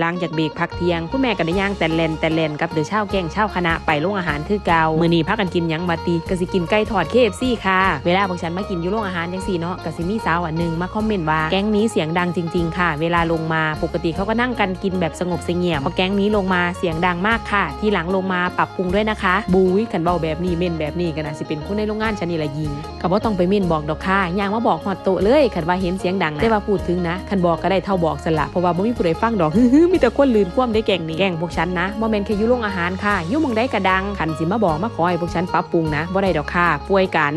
หลังจากเบรกพักเที่ยงคุณแม่ก็ได้ย่างแต่เลนแต่เลนกับเดือเช่าแกงเช่าคณะไปโรงอาหารคือเก่ามื้อนี้พักกันกินหยังบัดตีก็สิกินไก่ทอด KFC ค่ะ เวลาพวกฉันมากินอยู่โรงอาหารจังซี่เนาะก็สิมีสาวอันหนึงมาคอมเมนต์ว่าแก๊งนี้เสียงดังจริง ๆ ค่ะ เวลาลงมาปกติเขาก็นั่งกันกินแบบสงบเสงี่ยมพอแก๊งนี้ลงมาเสียงดังมากค่ะ ที่หลังลงมาปรับปรุงด้วยนะคะ บูยขันเบาแบบนี้เม่นแบบนี้ก็น่าสิเป็นคนในโรงงานฉันนี่ละยิงก็บ่ต้องไปเม่นบอกดอกค่ะย่างมาบอกฮอดโตะเลยขันว่าเห็นเสียงดังนะแต่ว่าพูดถึงนะขันบอกก็ได้เท่าบอกสละเพราะว่าบ่มีผู้ใดฟังดอกมีแต่คนลืนความได้แก่งนี่แก่งพวกฉันนะบ่แมนแค่ยู่โรงอาหารค่ะยู่หมองได้กระดังขันสิมาบอกมาขอให้พวกฉันปรับปรุงนะบ่ได้ดอกค่ะป่วยกัน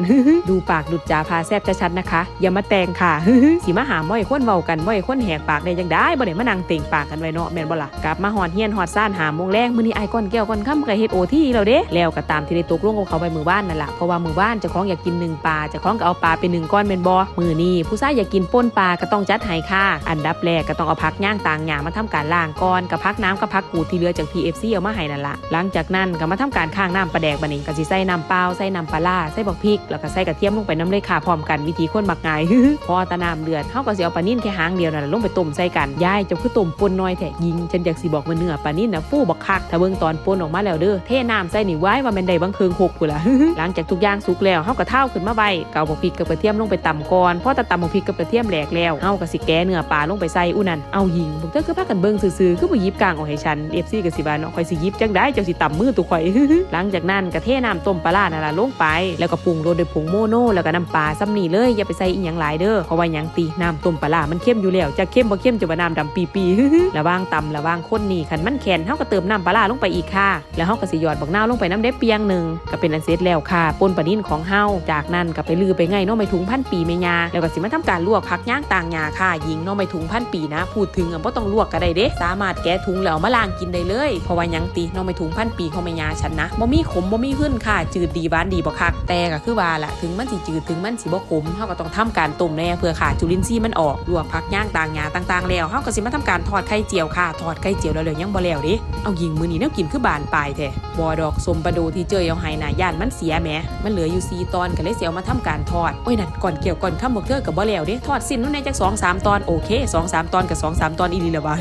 ดูปากดุดจาพาแซบจะชัดนะคะ อย่ามาแตงค่ะ สิมาหาบ่อยคนเว้ากันบ่อยคนแหกปากได้จังได้บ่ได้มานั่งเต่งปากกันไว้เนาะแม่นบ่ล่ะกลับมาฮอดเฮียนฮอดซ่านหาโมงแรงมื้อนี้ไอ้ก้อนแก้วก้อนค่ำก็เฮ็ดโอทีแล้วเด้แล้วก็ตามที่ได้ตกลงกับเขาไปมือบ้านนั่นล่ะเพราะว่ามือบ้านเจ้าของอยากกินหนึ่งปลาเจ้าของก็เอาปลาไปหนึ่งก้อนแม่นบ่มือนี้ผู้ชายอยากกินป่นปลาก็ต้องจัดให้ค่ะ อันดับแรกก็ต้องเอาผักย่างต่างหยังมาทำการล้าางก่อนกับผักน้ำกับผักกูดที่เหลือจาก PFC เอามาให้นั่นละหลังจากนั้นก็มาทำการข้างน้ำปลาแดกบัดนี้ก็สิใส่น้ำเปล่าใส่น้ำปลาใส่บักพริก แล้วก็ใส่กระเทียมลงไปน้ำเลยค่ะพร้อมกันวิธีคนมักง่ายพอตะน้ำเดือดเฮาก็สิเอาปลานิ่นแค่หางเดียวนั่นละลงไปต้มใส่กันยายจ้าคือต้มป่นน้อยแท้ยิงฉันอยากสิบอกว่าเนื้อปลานิ่นนะฟูบักคักถ้าเบิ่งตอนป่นออกมาแล้วเด้อเทน้ำใส่นี่ไว้ว่าแม่นได้บางเคืองหกพุ่นล่ะหลังจากทุกอย่างสุกแล้วเฮาก็เท่าขึ้นมาไว้เกาบักพริกกับกระเทียมลงไปตำก่อนพอตะตำบักพริกกับกระเทียมแหลกแล้วเฮาก็สิแกะเนื้อปลาลงไปใส่อู้นั่นเอายิงพวกเจ้าคือพากันเบิ่งซอๆ คือบ่หยิบกลางออกให้ฉัน FC ก็สิว่าเนาะข่อยสิหยิบจังได้เจ้าสิตำมือตัวข่อย หลังจากนั้นก็เทน้ำต้มปลาร้านั่นล่ะลงไป แล้วก็ปรุงรสด้วยผงโมโน แล้วก็น้ำปลาซ้ำนี่เลยอย่าไปใส่อีหยังหลายเด้อเพราะว่าหยังตีน้ำต้มปลาร้ามันเข้มอยู่แล้วจะเข้มบ่เข้มจะว่าน้ำดำปีๆระว่างตำระว่างคนนี่คันมันแข็งเฮาก็เติมน้ำปลาร้าลงไปอีกค่ะ แล้วเฮาก็สิหยอดบักนาวลงไปน้ำได้เปียงหนึ่งก็เป็นอันเสร็จแล้วค่ะปนปลานิ่นของเฮาจากนั้นก็ไปลือไปไงน้องไม่ถุงพันปีแม่ยาแล้วก็สิมาทำการลวกผักย่างต่างยาค่ะยิงเน้องไม่ถุงพันปีนะ พูดถึงอะบ่ต้องลวกก็ได้เด้สามารถแกะถุงแล้วมาล้างกินได้เลย เพราะว่ายังตีน้องไม่ถุงพันปีของแม่ยาฉันนะบ่มีขมบ่มีขึ้นค่ะ จืดดีหวานดีบ่คักแต่ก็คือว่าล่ะถึงมันสิจืดถึงมันสิบ่ขมเฮาก็ต้องทำการต้มแน่เพื่อขาดจุลินทรีย์มันออกลวกผักย่างต่างยาต่างๆ แล้วเฮาก็สิมาทำการทอดไข่เจียวค่ะทอดไข่เจียวแล้วๆยังบ่แล้วด้เอายิงมือนี้แนวกินคือบานปลายแท้บ่ดอกสมปลาโดที่เจอเอาให้น่ะย่านมันเสียแหมมันเหลืออยู่สี่ตอนก็เลยเสิเอามาทำการทอดโอ้ยนั่นก่อนเกี่ยวก่อนค่ำบอกเธอก็บ่แล้วเด้ทอดสิ้นนู่นในจักสองสามตอนโอเคสองสามตอนกับสองสามตอนอีหลีแล้ววะ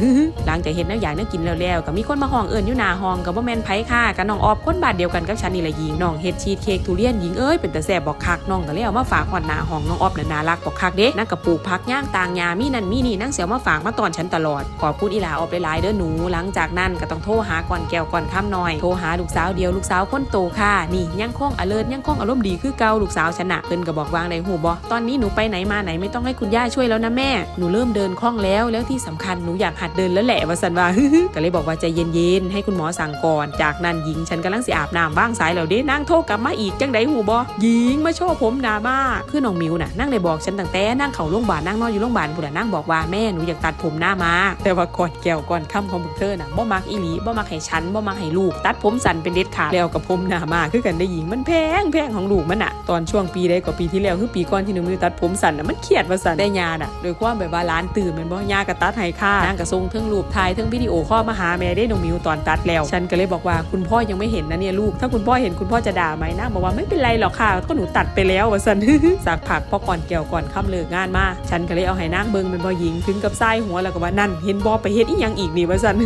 หลังจากเห็นแนวอย่างแนวกินแล้วๆก็มีคนมาห้องเอิ้นอยู่หน้าห้องก็บ่แมนไผค่ะกับน้องออบคนบานเดียวกันกับฉันนี่แหละหญิงน้องเฮ็ดชีสเค้กทุเรียนหญิงเอ้ยเป็นแต่แซบบอกคักน้องก็เลยเอามาฝากฮอดหน้าห้องน้องออบน่ะน่ารักบอกคักเด้นางก็ปลูกผักย่างต่างยามีนั่นมีนี่นางเสียวมาฝากมาตอนฉันตลอดขอบคุณอีหลาออบหลายๆเด้อหนูหลังจากนั้นก็ต้องโทรหาก่อนแก้วก่อนค่ำหน่อยโทรหาลูกสาวเดียวลูกสาวคนโตค่ะนี่ยังคงอเลิร์ยังคงอารมณ์ดีคือเก่าลูกสาวฉันน่ะเพิ่นก็บอกวางในหูบ่ตอนนี้หนูไปไหนมาไหนไม่ต้องให้คุณย่าช่วยแล้วนะแม่หนูเริ่มเดินคล่องแล้วแล้วที่สำคัญหนูอยากหัดเดินแล้วแหละว่าสันว่าก็เลยบอกว่าใจเย็นๆให้คุณหมอสั่งก่อน จากนั้นหญิงฉันกำลังสิอาบน้ำบ้างสายแล้วเด้นางโทรกลับมาอีกจังไดหูบ่หญิงมาโชว์ผมหนาบ้าคือน้องมิวน่ะนั่งได้บอกฉันตั้งแต่นั่งเข้าโรงพยาบาลนั่งนอนอยู่โรงพยาบาลพุ่นน่ะนั่งบอกว่าแม่หนูอยากตัดผมหน้ามา แต่ว่าก่อนแก้วก่อนค่ำของบุกเธอน่ะบ่มักอีหลีบ่มักให้ฉันบ่มักให้ลูก ตัดผมสั้นเป็นเด็ดขาดแล้วกับผมหนามาคือกันได้หญิงมันแพงแพงของลูกมันน่ะตอนช่วงปีใดก็ปีที่แล้วคือปีก่อนที่หนูมือตัดผมสั้นน่ะมันเครียดว่าสั้นได้ยาน่ะโดยความแบบว่าร้านตื่นมันบ่ยาก็ตัดให้ค่ะนางก็ส่งเทั้งรูปถ่ายทั้งวิดีโอข้อมาหาแม่ได้น้องมิวตอนตัดแล้ว ฉันก็เลยบอกว่าคุณพ่อยังไม่เห็นนะเนี่ยลูก ถ้าคุณพ่อเห็นคุณพ่อจะด่าไหมนางบอกว่าไม่เป็นไรหรอกค่ะก็หนูตัดไปแล้วว่าสันสักผักพอก่อนเกี่ยวก่อนค่ำเลิกงานมา ฉันก็เลยเอาให้นางเบิงเป็นบอหญิงถึงกับไส้หัวแล้วก็ว่านั่นเห็นบอไปเฮ็ดอีหยังอีกนี่ว่าสัน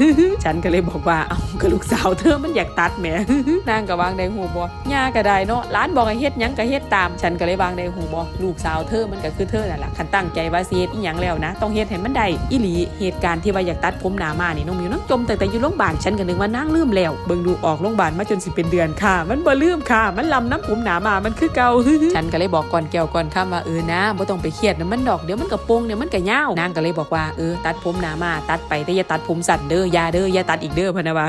ฉันก็เลยบอกว่าเอาก็ลูกสาวเธอมันอยากตัดแหมนางก็วางในหูบอย่าก็ได้เนาะร้านบอกให้เฮ็ดยังก็เฮ็ดตาม ฉันก็เลยวางในหูบอลูกสาวเธอมันก็คือเธอนั่นแหละคันตั้งใจว่าสิเฮ็ดอีหยังแล้วนะ ต้องเฮ็ดให้มันได้อีหลีเหตุการณ์ที่ว่าอยากตัดผมหนามานี่น้องมิวน้องจมแต่แต่อยู่โรงพยาบาลฉันก็นึกว่านั่งลืมแล้วเบิ่งดูออกโรงพยาบาลมาจนสิเป็นเดือนค่ะ มันบ่ลืมค่ะ มันลำน้ำผมหนามามันคือเก่าฉันก็เลยบอกก่อนแก้วก่อนค่ะว่าเออนะบ่ต้องไปเครียดนะมันดอกเดี๋ยวมันก็โปงเดี๋ยวมันกระยาวนางก็เลยบอกว่าเออตัดผมหนามาตัดไปแต่อย่าตัดผมสั้นเด้อย่าเด้ออย่าตัดอีกเด้อพะนะว่า